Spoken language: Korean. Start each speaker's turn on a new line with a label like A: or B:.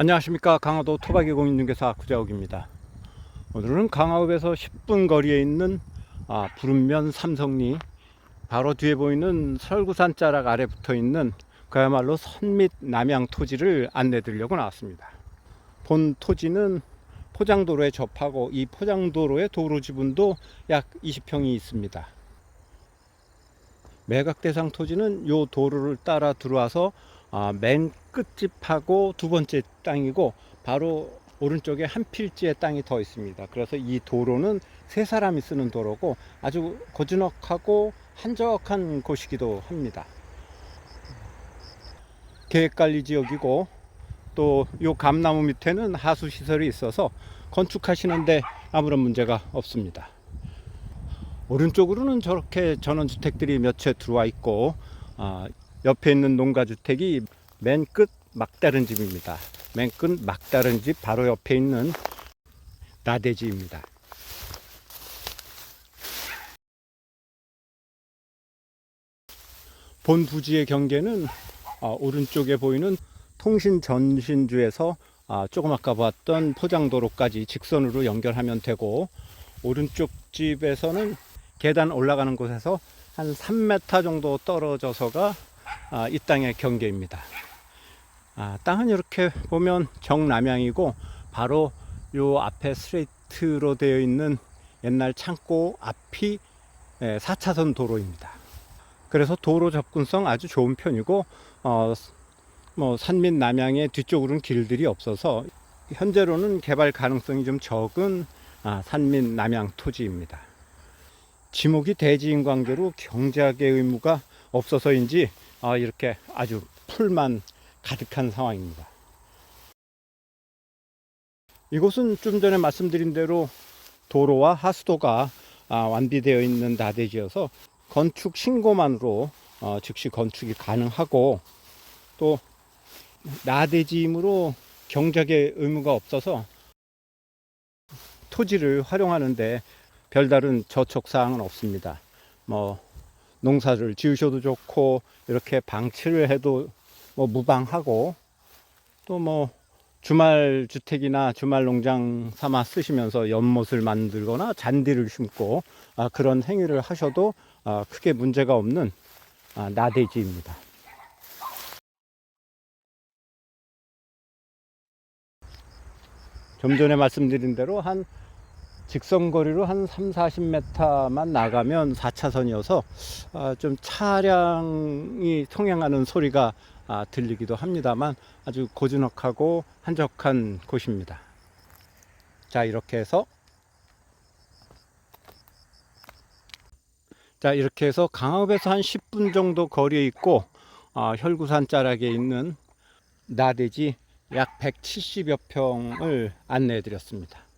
A: 안녕하십니까. 강화도 토박이 공인중개사 구자욱입니다. 오늘은 강화읍에서 10분 거리에 있는 아, 부른면 삼성리 바로 뒤에 보이는 설구산 자락 아래 붙어 있는 그야말로 선밑 남양 토지를 안내 드리려고 나왔습니다. 본 토지는 포장도로에 접하고 이 포장도로의 도로 지분도 약 20평이 있습니다. 매각 대상 토지는 요 도로를 따라 들어와서 아, 맨 끝집하고 두 번째 땅이고 바로 오른쪽에 한 필지의 땅이 더 있습니다. 그래서 이 도로는 세 사람이 쓰는 도로고 아주 고즈넉하고 한적한 곳이기도 합니다. 계획관리 지역이고 또 요 감나무 밑에는 하수 시설이 있어서 건축하시는데 아무런 문제가 없습니다. 오른쪽으로는 저렇게 전원주택들이 몇 채 들어와 있고 아, 옆에 있는 농가주택이 맨 끝 막다른 집입니다. 맨 끝 막다른 집 바로 옆에 있는 나대지입니다. 본 부지의 경계는 아, 오른쪽에 보이는 통신 전신주에서 아, 조금 아까 봤던 포장도로까지 직선으로 연결하면 되고 오른쪽 집에서는 계단 올라가는 곳에서 한 3m 정도 떨어져서가 아, 이 땅의 경계입니다. 아, 땅은 이렇게 보면 정남향이고 바로 요 앞에 스트레이트로 되어 있는 옛날 창고 앞이 예, 4차선 도로입니다. 그래서 도로 접근성 아주 좋은 편이고 어, 뭐 산밑 남향의 뒤쪽으로는 길들이 없어서 현재로는 개발 가능성이 좀 적은 아, 산밑 남향 토지입니다. 지목이 대지인 관계로 경작의 의무가 없어서인지 아, 이렇게 아주 풀만 가득한 상황입니다. 이곳은 좀 전에 말씀드린 대로 도로와 하수도가 아, 완비되어 있는 나대지여서 건축 신고만으로 어, 즉시 건축이 가능하고 또 나대지이므로 경작의 의무가 없어서 토지를 활용하는데 별다른 저촉 사항은 없습니다. 뭐 농사를 지으셔도 좋고 이렇게 방치를 해도 뭐 무방하고 또 뭐 주말 주택이나 주말 농장 삼아 쓰시면서 연못을 만들거나 잔디를 심고 아, 그런 행위를 하셔도 아, 크게 문제가 없는 아, 나대지입니다. 좀 전에 말씀드린 대로 한 직선거리로 한 3, 40m만 나가면 4차선이어서 아, 좀 차량이 통행하는 소리가 아, 들리기도 합니다만 아주 고즈넉하고 한적한 곳입니다. 자, 이렇게 해서 자, 이렇게 해서 강압에서 한 10분 정도 거리에 있고 아, 혈구산 자락에 있는 나대지 약 170여 평을 안내해 드렸습니다.